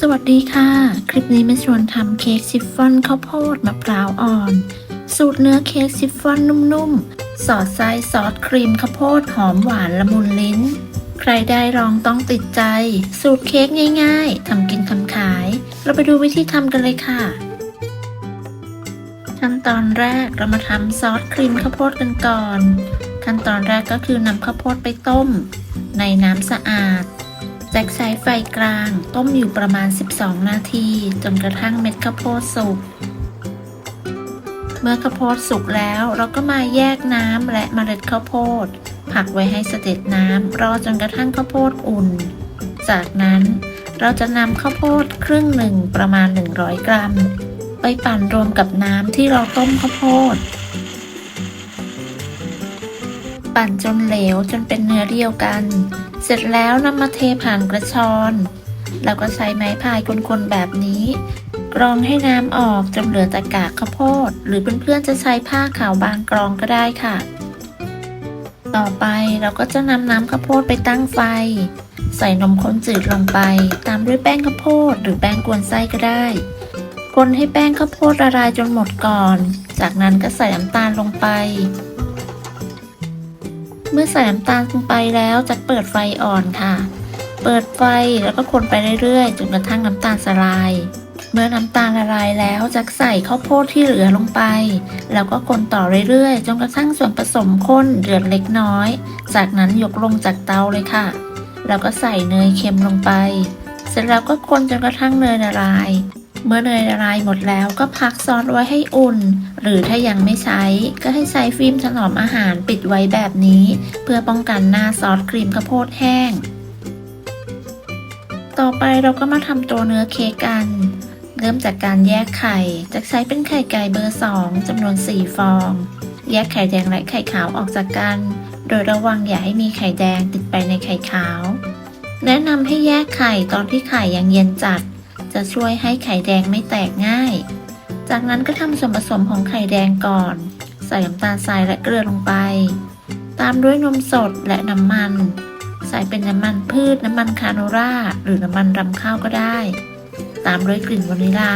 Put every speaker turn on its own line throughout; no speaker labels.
สวัสดีค่ะ คลิปนี้มาชวนทำเค้กชิฟฟ่อนข้าวโพดมะพร้าวอ่อน สูตรเนื้อเค้กชิฟฟ่อนนุ่มๆ สอดไส้ซอสครีมข้าวโพดหอมหวานละมุนลิ้น ใครได้ลองต้องติดใจ สูตรเค้กง่ายๆทำกินทำขาย เราไปดูวิธีทำกันเลยค่ะ ขั้นตอนแรกเรามาทำซอสครีมข้าวโพดกันก่อน ขั้นตอนแรกก็คือนำข้าวโพดไปต้ม ในน้ำสะอาด แจ็คใช้ไฟกลางต้มอยู่ประมาณ 12 นาที จนกระทั่งเม็ดข้าวโพดสุก เมื่อข้าวโพดสุกแล้วเราก็มาแยกน้ำและเมล็ดข้าวโพด ผักไว้ให้เสด็จน้ำรอจนกระทั่งข้าวโพดอุ่น จากนั้นเราจะนำข้าวโพดครึ่งหนึ่งประมาณ 100 กรัม ไปปั่นรวมกับน้ำที่เราต้มข้าวโพด ปั่นจนเหลวจนเป็นเนื้อเดียวกัน เสร็จแล้วนำมาเทผ่านกระชอนแล้วก็ใช้ไม้พายคนๆแบบนี้ กรองให้น้ำออกจนเหลือแต่กากข้าวโพด หรือเพื่อนๆจะใช้ผ้าขาวบางกรองก็ได้ค่ะ ต่อไปเราก็จะนำน้ำข้าวโพดไปตั้งไฟ ใส่นมข้นจืดลงไป ตามด้วยแป้งข้าวโพด หรือแป้งกวนไส้ก็ได้คนให้แป้งข้าวโพดละลายจนหมดก่อน จากนั้นก็ใส่น้ำตาลลงไป เมื่อใส่น้ำตาลลงไปแล้วจะเปิดไฟอ่อนค่ะ เปิดไฟแล้วก็คนไปเรื่อยๆจนกระทั่งน้ำตาลสลาย เมื่อน้ำตาลละลายแล้วจะใส่ข้าวโพดที่เหลือลงไป แล้วก็คนต่อเรื่อยๆจนกระทั่งส่วนผสมข้นเดือดเล็กน้อย จากนั้นยกลงจากเตาเลยค่ะ แล้วก็ใส่เนยเค็มลงไป เสร็จแล้วก็คนจนกระทั่งเนยละลาย เมื่อเนยละลายหมดแล้วก็พักซอสไว้ให้อุ่น หรือถ้ายังไม่ใช้ ก็ให้ใช้ฟิล์มถนอมอาหารปิดไว้แบบนี้ เพื่อป้องกันหน้าซอสครีมข้าวโพดแห้ง ต่อไปเราก็มาทำตัวเนื้อเค้กกัน เริ่มจากการแยกไข่ จะใช้เป็นไข่ไก่เบอร์ 2จำนวน 4 ฟอง แยกไข่แดงและไข่ขาวออกจากกัน โดยระวังอย่าให้มีไข่แดงติดไปในไข่ขาว แนะนำให้แยกไข่ตอนที่ไข่ยังเย็นจัด จะช่วยให้ไข่แดงไม่แตกง่าย จากนั้นก็ทำส่วนผสมของไข่แดงก่อน ใส่น้ำตาลทรายและเกลือลงไป ตามด้วยนมสดและน้ำมัน ใส่เป็นน้ำมันพืชน้ำมันคาโนราหรือน้ำมันรำข้าวก็ได้ ตามด้วยกลิ่นวานิลา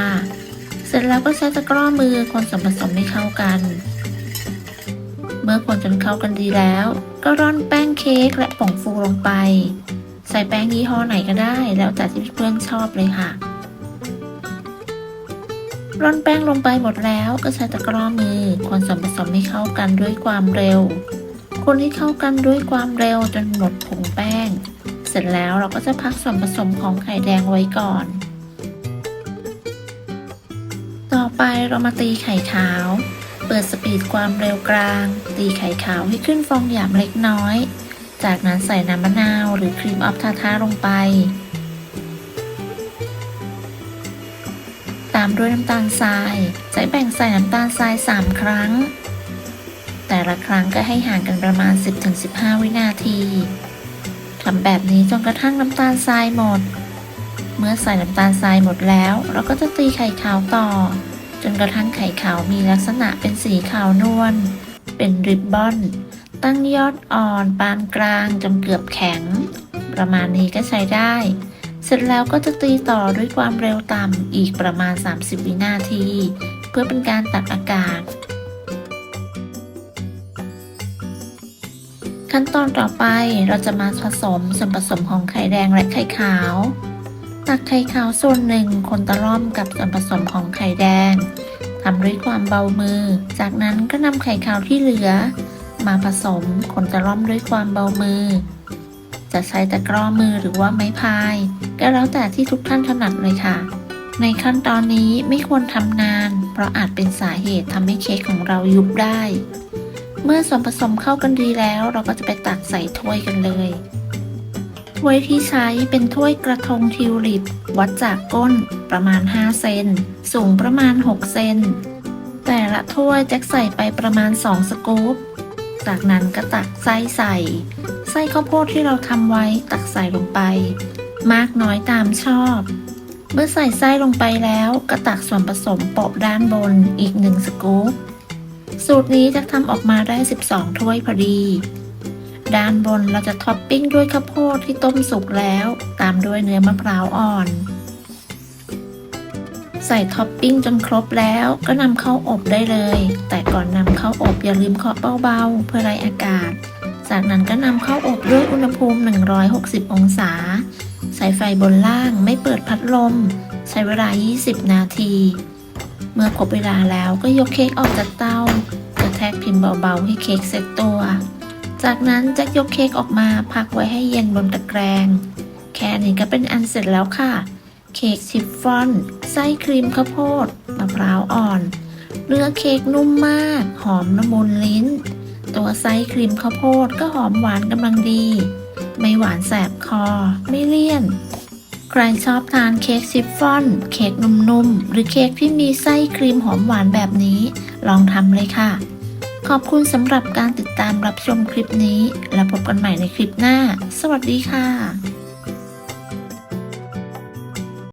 เสร็จแล้วก็ใช้ตะกร้อมือคนส่วนผสมให้เข้ากัน เมื่อคนจนเข้ากันดีแล้ว ก็ร่อนแป้งเค้กและผงฟูลงไปใส่แป้งยี่ห้อไหนก็ได้ แล้วแต่ที่เพื่อนชอบเลยค่ะ ร่อนแป้งลงไปหมดแล้วก็ใช้ตะกร้อมือคนส่วนผสมให้เข้ากันด้วยความเร็ว คนให้เข้ากันด้วยความเร็วจนหมดผงแป้ง เสร็จแล้วเราก็จะพักส่วนผสมของไข่แดงไว้ก่อน ต่อไปเรามาตีไข่ขาว เปิดสปีดความเร็วกลาง ตีไข่ขาวให้ขึ้นฟองหยาบเล็กน้อย จากนั้นใส่น้ำมะนาวหรือครีมออฟทาทาลงไปามด้วยน้ำตาลทรายจะแบ่งใส่น้ำตาลทราย 3 ครั้ง แต่ละครั้งก็ให้ห่างกันประมาณ 10-15 วินาทีทำแบบนี้จนกระทั่งน้ำตาลทรายหมด เมื่อใส่น้ำตาลทรายหมดแล้ว เราก็จะตีไข่ขาวต่อ จนกระทั่งไข่ขาวมีลักษณะเป็นสีขาวนวล เป็นริบบอน ตั้งยอดอ่อนปานกลางจนเกือบแข็ง ประมาณนี้ก็ใช้ได้ สร็จแล้วก็จะตีต่อด้วยความเร็วต่ำอีกประมาณ 30 วินาที เพื่อเป็นการตักอากาศ ขั้นตอนต่อไปเราจะมาผสมส่วนผสมของไข่แดงและไข่ขาว ตักไข่ขาวส่วนหนึ่งคนตะล่อมกับส่วนผสมของไข่แดงทำด้วยความเบามือ จากนั้นก็นำไข่ขาวที่เหลือ มาผสมคนตะล่อมด้วยความเบามือ จะใช้ตะกร้อมือหรือว่าไม้พาย ก็แล้วแต่ที่ทุกท่านถนัดเลยค่ะ ในขั้นตอนนี้ไม่ควรทำนาน เพราะอาจเป็นสาเหตุทำให้เค้กของเรายุบได้ เมื่อส่วนผสมเข้ากันดีแล้ว เราก็จะไปตักใส่ถ้วยกันเลยถ้วยที่ใช้เป็นถ้วยกระทงทิวลิป วัดจากก้นประมาณ 5 เซน สูงประมาณ 6 เซน แต่ละถ้วยแจ็คใส่ไปประมาณ 2 สกู๊ป จากนั้นก็ตักไส้ใส่ ไส้ข้าวโพดที่เราทำไว้ตักใส่ลงไป มากน้อยตามชอบ เมื่อใส่ไส้ลงไปแล้วก็ตักส่วนผสมโปะด้านบนอีก1สกู๊ปสูตรนี้จะทำออกมาได้ 12 ถ้วยพอดี ด้านบนเราจะท็อปปิ้งด้วยข้าวโพดที่ต้มสุกแล้ว ตามด้วยเนื้อมะพร้าวอ่อน ใส่ท็อปปิ้งจนครบแล้วก็นำเข้าอบได้เลย แต่ก่อนนำเข้าอบอย่าลืมเคาะเบาๆเพื่อไล่อากาศ จากนั้นก็นำเข้าอบด้วยอุณหภูมิ 160 องศา ใส่ไฟบนล่างไม่เปิดพัดลม ใช้เวลา 20 นาที เมื่อครบเวลาแล้วก็ยกเค้กออกจากเตากระแทกพิมพ์เบาๆให้เค้กเซ็ตตัว จากนั้นจ็คยกเค้กออกมาพักไว้ให้เย็นบนตะแกรงแค่นี้ก็เป็นอันเสร็จแล้วค่ะ เค้กชิฟฟ่อน ไส้ครีมข้าวโพดมะพร้าวอ่อน เนื้อเค้กนุ่มมาก หอมละมุนลิ้น ตัวไส้ครีมข้าวโพดก็หอมหวานกำลังดี ไม่หวานแสบคอ ไม่เลี่ยน ใครชอบทานเค้กชิฟฟ่อน เค้กนุ่มๆ หรือเค้กที่มีไส้ครีมหอมหวานแบบนี้ ลองทำเลยค่ะ ขอบคุณสำหรับการติดตามรับชมคลิปนี้ แล้วพบกันใหม่ในคลิปหน้า สวัสดีค่ะ